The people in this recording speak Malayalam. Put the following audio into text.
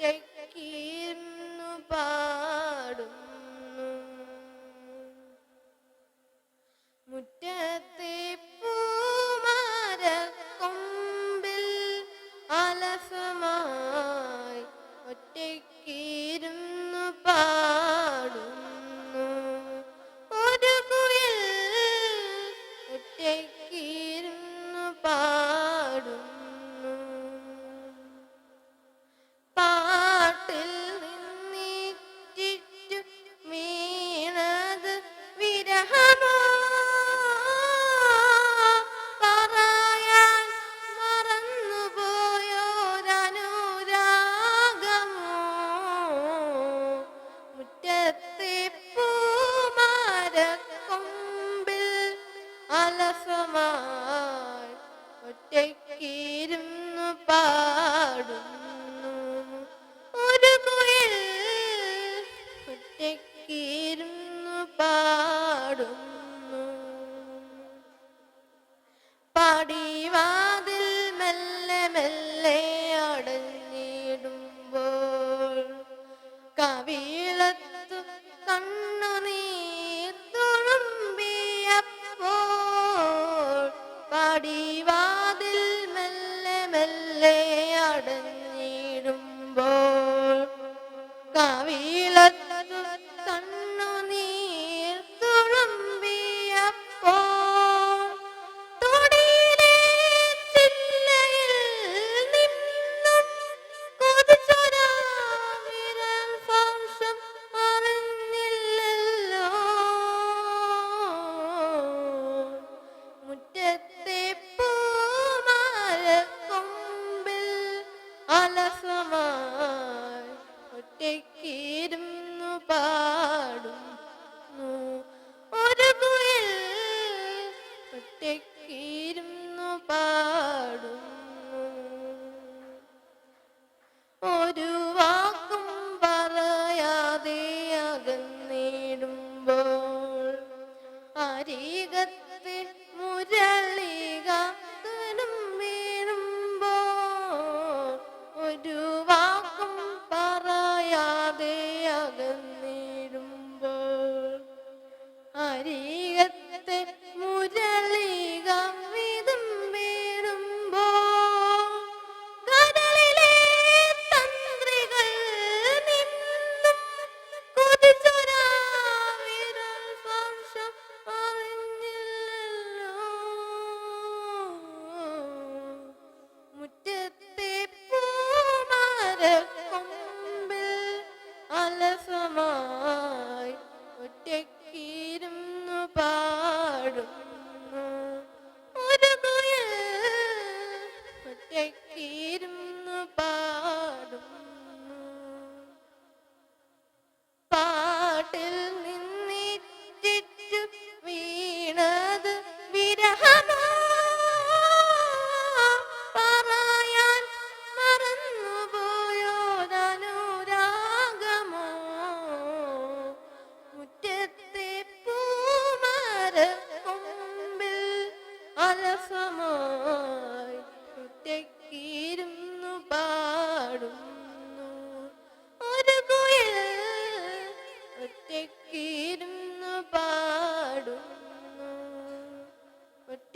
ഒറ്റയ്ക്കിരുന്നു പാടുന്നു. മുറ്റത്തെ പൂമാരക്കൊമ്പിൽ അലഫമായി ഒറ്റയ്ക്കിരുന്നു പാടുന്നു. ഒരു കുയിൽ ഒറ്റയ്ക്ക് 色吗？മെല്ലെ അടഞ്ഞു പൂമരക്കൊമ്പിൽ അലസമായി ഒറ്റയ്ക്കിരുന്നു Hallelujah. പാടുന്നു. ഒറ്റ